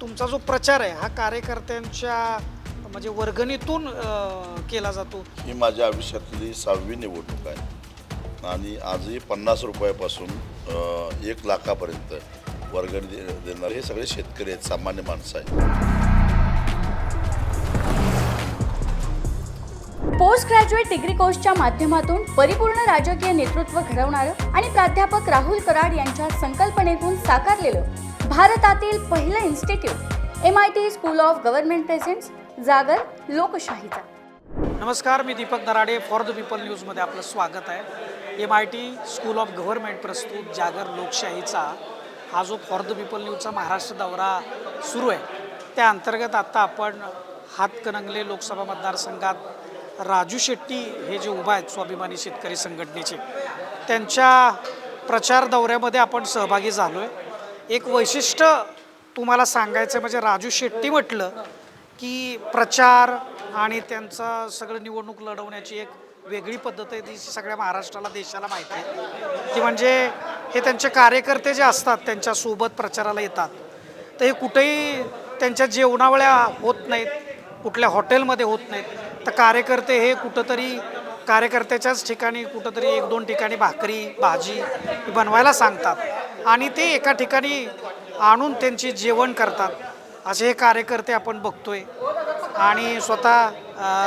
तुमचा जो प्रचार आहे हा कार्यकर्त्यांच्या म्हणजे वर्गणीतून केला जातो? ही माझ्या आयुष्यातली सहावी निवडणूक आहे. आणि आजही पन्नास रुपयापासून एक लाखापर्यंत वर्गणी दे देणारे हे सगळे शेतकरी आहेत सामान्य माणसं आहेत. पोस्ट ग्रॅज्युएट डिग्री कोर्सच्या माध्यमातून परिपूर्ण राजकीय नेतृत्व घडवणारं आणि प्राध्यापक राहुल कराड यांच्या संकल्पनेतून साकारलेलं भारतातील पहिलं institute M I T school of government presents जागर लोकशाहीचा. नमस्कार मी Deepak Narade for the people न्यूजमध्ये आपलं स्वागत आहे. M I T school of government प्रस्तुत जागर लोकशाहीचा हा जो फॉर द पीपल न्यूजचा महाराष्ट्र दौरा सुरू आहे त्या अंतर्गत आत्ता आपण हातकणंगले लोकसभा मतदारसंघात राजू शेट्टी हे जे उभा आहेत स्वाभिमानी शेतकरी संघटनेचे त्यांच्या प्रचार दौऱ्यामध्ये आपण सहभागी झालो आहे एक वैशिष्ट्य तुम्हाला सांगायचं म्हणजे राजू शेट्टी म्हटलं की प्रचार आणि त्यांचा सगळं निवडणूक लढवण्याची एक वेगळी पद्धत आहे ती सगळ्या महाराष्ट्राला देशाला माहिती आहे. ती म्हणजे हे त्यांचे कार्यकर्ते जे असतात त्यांच्यासोबत प्रचाराला येतात. तर हे कुठेही त्यांच्या जेवणावळ्या होत नाहीत कुठल्या हॉटेलमध्ये होत नाहीत. तर कार्यकर्ते हे कुठंतरी कार्यकर्त्याच्याच ठिकाणी कुठंतरी एक दोन ठिकाणी भाकरी भाजी बनवायला सांगतात. आणि ते एका ठिकाणी आणून त्यांची जेवण करतात. असे हे कार्यकर्ते आपण बघतोय. आणि स्वतः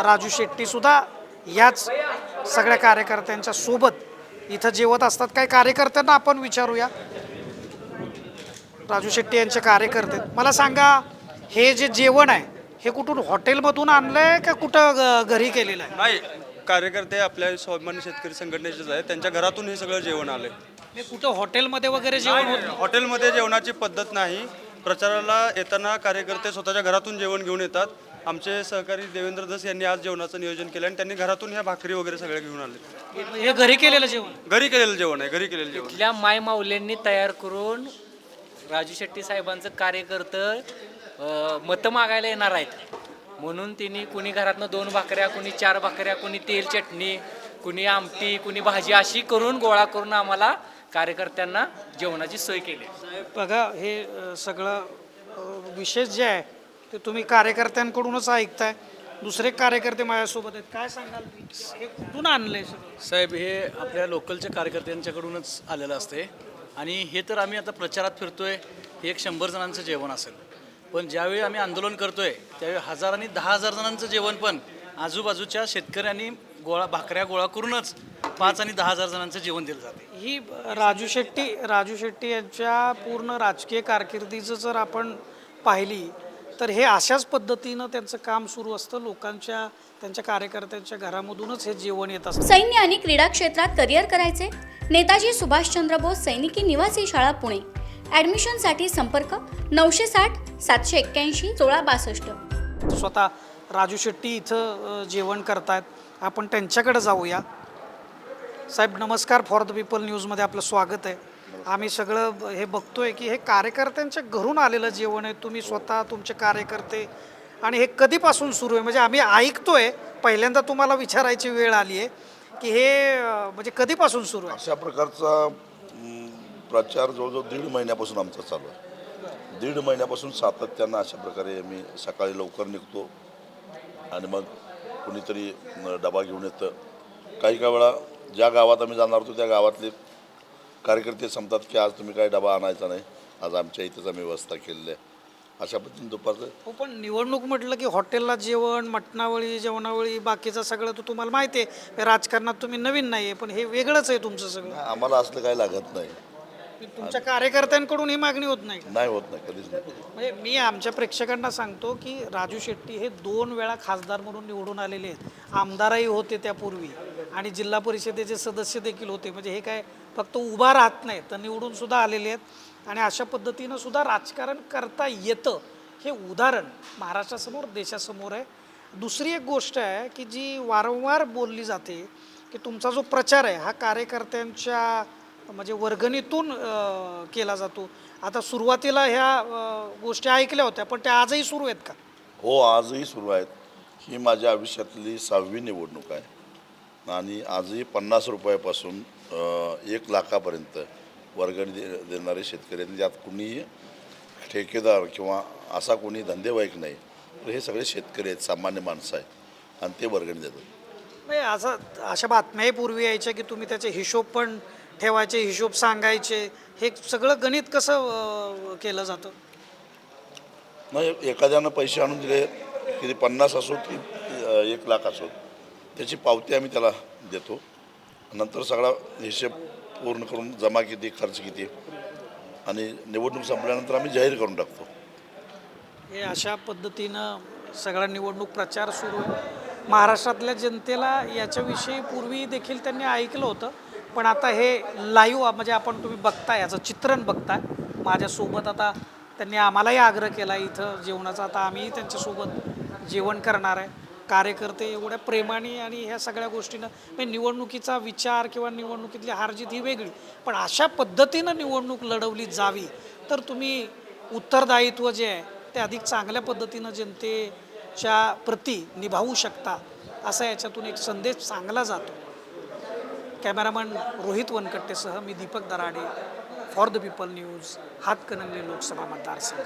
राजू शेट्टीसुद्धा याच सगळ्या कार्यकर्त्यांच्या सोबत इथं जेवत असतात. काही कार्यकर्त्यांना आपण विचारूया. राजू शेट्टी यांचे कार्यकर्ते मला सांगा हे जे जेवण आहे हे कुठून हॉटेलमधून आणलंय का कुठं ग- घरी केलेलं आहे? नाही कार्यकर्ते आपल्या स्वाभिमानी शेतकरी संघटनेचेच आहे त्यांच्या घरातून हे सगळं जेवण आलंय. हे कुठं हॉटेलमध्ये वगैरे जेवण होत हॉटेलमध्ये जेवणाची पद्धत नाही. प्रचाराला येताना कार्यकर्ते स्वतःच्या घरातून जेवण घेऊन येतात. आमचे सहकारी देवेंद्र धस यांनी आज जेवणाचं नियोजन केलं आणि त्यांनी घरातून ह्या भाकरी वगैरे सगळे घेऊन आले. हे घरी केलेलं जेवण? घरी केलेलं जेवण आहे घरी केलेलं जेवण. इथल्या माय माऊल्यांनी तयार करून राजू शेट्टी साहेबांचं कार्यकर्तं अ, मतं मागायला येणार आहेत. म्हणून त्यांनी कुणी घरातनं दोन भाकऱ्या कुणी चार भाकऱ्या कुणी तेल चटणी कुणी आमटी कुणी भाजी अशी करून गोळा करून आम्हाला कार्यकर्त्यांना जेवणाची सोय केली. बघा हे सगळं विशेष जे आहे ते तुम्ही कार्यकर्त्यांकडूनच ऐकताय. दुसरे कार्यकर्ते माझ्यासोबत आहेत. काय सांगाल हे कुठून सगळं? साहेब हे आपल्या लोकलच्या कार्यकर्त्यांच्याकडूनच आलेलं असते आणि हे तर आम्ही आता प्रचारात फिरतोय. हे एक शंभर जणांचं जेवण असेल. पण ज्यावेळी आम्ही आंदोलन करतोय त्यावेळी हजार आणि दहा हजार जणांचं जेवण पण आजूबाजूच्या शेतकऱ्यांनी गोळा भाकऱ्या गोळा करूनच पाच आणि दहा हजार जणांचं जेवण दिलं जाते ही राजू शेट्टी राजू शेट्टी यांच्या पूर्ण राजकीय कारकिर्दीचं जर आपण पाहिली तर हे अशाच पद्धतीनं त्यांचं काम सुरू असतं. लोकांच्या त्यांच्या कार्यकर्त्यांच्या घरामधूनच हे जेवण येत असतं. सैन्य आणि क्रीडा क्षेत्रात करिअर करायचे? नेताजी सुभाषचंद्र बोस सैनिकी निवासी शाळा पुणे. ॲडमिशनसाठी संपर्क? नऊशे साठ सातशे एक्क्याऐंशी सोळा बासष्ट. स्वतः राजू शेट्टी इथं जेवण करतायत. आपण त्यांच्याकडे जाऊया. साहेब नमस्कार. फॉर द पीपल न्यूजमध्ये आपलं स्वागत आहे. आम्ही सगळं हे बघतोय की हे कार्यकर्त्यांच्या घरून आलेलं जेवण आहे. तुम्ही स्वतः तुमचे कार्यकर्ते आणि हे कधीपासून सुरू आहे? म्हणजे आम्ही ऐकतोय. पहिल्यांदा तुम्हाला विचारायची वेळ आली आहे की हे म्हणजे कधीपासून सुरू आहे? अशा प्रकारचा प्रचार जवळजवळ दीड महिन्यापासून आमचा चालू आहे. दीड महिन्यापासून सातत्यानं अशा प्रकारे आम्ही सकाळी लवकर निघतो आणि मग कुणीतरी डबा घेऊन येतं. काही काही वेळा ज्या गावात आम्ही जाणार होतो त्या गावातले कार्यकर्ते सांगतात की आज तुम्ही काय डबा आणायचा नाही आज आमच्या इथंच आम्ही व्यवस्था केलेली आहे. अशा पद्धतीने दुपारचं हो पण निवडणूक म्हटलं की हॉटेलला जेवण मटणावळी जेवणावळी बाकीचं सगळं तर तुम्हाला माहिती आहे राजकारणात तुम्ही नवीन नाही आहे पण हे वेगळंच आहे तुमचं सगळं. आम्हाला असलं काही लागत नाही. तुमच्या कार्यकर्त्यांकडून ही मागणी होत नाही नाही होत नाही कधीच नाही. म्हणजे मी आमच्या प्रेक्षकांना सांगतो की राजू शेट्टी हे दोन वेळा खासदार म्हणून निवडून आलेले आहेत. आमदारही होते त्यापूर्वी आणि जिल्हा परिषदेचे सदस्य देखील होते. म्हणजे हे काय फक्त उभा राहत नाही तर निवडून सुद्धा आलेले आहेत. आणि अशा पद्धतीनं सुद्धा राजकारण करता येतं. हे उदाहरण महाराष्ट्रासमोर देशासमोर आहे. दुसरी एक गोष्ट आहे की जी वारंवार बोलली जाते की तुमचा जो प्रचार आहे हा कार्यकर्त्यांच्या म्हणजे वर्गणीतून केला जातो. आता सुरुवातीला ह्या गोष्टी ऐकल्या होत्या पण त्या आजही सुरू आहेत का? हो आजही सुरू आहेत. ही माझ्या आयुष्यातली सहावी निवडणूक आहे. आणि आजही पन्नास रुपयापासून एक लाखापर्यंत वर्गणी दे देणारे शेतकरी आहेत. त्यात कुणीही ठेकेदार किंवा असा कोणी धंदेवाईक नाही तर हे सगळे शेतकरी आहेत सामान्य माणसं आहेत. आणि ते वर्गणी देतात. नाही असं अशा बातम्याही पूर्वी यायच्या की तुम्ही त्याचे हिशोब पण ठेवायचे हिशोब सांगायचे हे सगळं गणित कसं केलं जातं? नाही एखाद्यानं पैसे आणून दिले किती पन्नास असो की एक लाख असो त्याची पावती आम्ही त्याला देतो. नंतर सगळा हिशेब पूर्ण करून जमा किती खर्च किती आणि निवडणूक संपल्यानंतर आम्ही जाहीर करून टाकतो. हे अशा पद्धतीनं सगळा निवडणूक प्रचार सुरू आहे. महाराष्ट्रातल्या जनतेला याच्याविषयी पूर्वी देखील त्यांनी ऐकलं होतं. पण आता हे लाईव्ह म्हणजे आपण तुम्ही बघताय याचं चित्रण बघताय. माझ्यासोबत आता त्यांनी आम्हालाही आग्रह केला इथं जेवणाचा. आता आम्हीही त्यांच्यासोबत जेवण करणार आहे. कार्यकर्ते एवढ्या प्रेमाने आणि ह्या सगळ्या गोष्टीनं म्हणजे निवडणुकीचा विचार किंवा निवडणुकीतली हारजीत ही वेगळी. पण अशा पद्धतीनं निवडणूक लढवली जावी तर तुम्ही उत्तरदायित्व जे आहे ते अधिक चांगल्या पद्धतीनं जनतेच्या प्रती निभावू शकता असा याच्यातून एक संदेश चांगला जातो. कॅमेरामन रोहित वनकट्टेसह मी Deepak Darade for the people news Hatkanangale Lok Sabha मतदारसंघ.